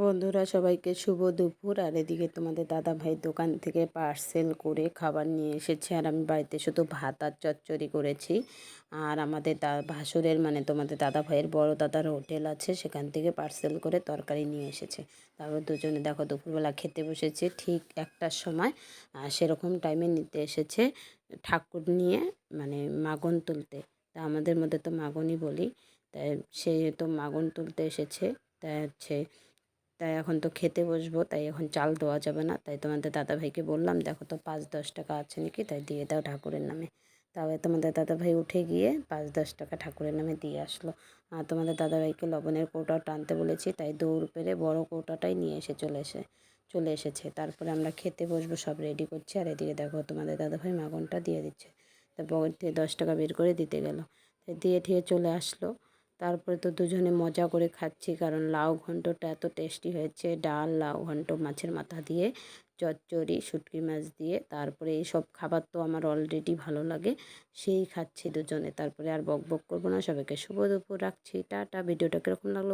বন্ধুরা, সবাইকে শুভ দুপুর। আর এদিকে তোমাদের দাদা ভাই দোকান থেকে পার্সেল করে খাবার নিয়ে এসেছে। আর আমি বাড়িতে শুধু ভাত আর চচ্চড়ি করেছি। আর আমাদের দা, ভাসুরের মানে তোমাদের দাদা ভাইয়ের বড় দাদার হোটেল আছে, সেখান থেকে পার্সেল করে তরকারি নিয়ে এসেছে। তারপর দুজনে দেখো দুপুরবেলা খেতে বসেছে, ঠিক একটার সময়। সেরকম টাইমে নিতে এসেছে ঠাকুর নিয়ে মানে মাগন তুলতে। তা আমাদের মধ্যে তো মাগনই বলি। তাই সে তো মাগন তুলতে এসেছে। তাই হচ্ছে তাই এখন তো খেতে বসবো, তাই এখন চাল দেওয়া যাবে না। তাই তোমাদের দাদাভাইকে বললাম, দেখো তো পাঁচ দশ টাকা আছে নাকি? তাই দিয়ে দাও ঠাকুরের নামে। তবে তোমাদের দাদাভাই উঠে গিয়ে পাঁচ দশ টাকা ঠাকুরের নামে দিয়ে আসলো। আর তোমাদের দাদাভাইকে লবণের কৌটা টানতে বলেছি, তাই দৌড় পেরে বড় কৌটাটাই নিয়ে এসে চলে এসে, চলে এসেছে। তারপরে আমরা খেতে বসবো, সব রেডি করছি। আর এদিকে দেখো তোমাদের দাদাভাই মাগনটা দিয়ে দিচ্ছে। তা পকেট থেকে দশ টাকা বের করে দিতে গেল। তাই দিয়ে ঠিয়ে চলে আসলো। তারপরে তো দুজনে মজা করে খাচ্ছি, কারণ লাউ ঘন্টটা এত টেস্টি হয়েছে। ডাল, লাউ ঘন্ট, মাছের মাথা দিয়ে, চচ্চড়ি, শুটকি মাছ দিয়ে, তারপরে এই সব খাবার তো আমার অলরেডি ভালো লাগে। সেই খাচ্ছি দুজনে, তারপরে আর বক বক করব না। সবাইকে শুভ দুপুর, রাখছি। টাটা। ভিডিওটা কীরকম লাগল?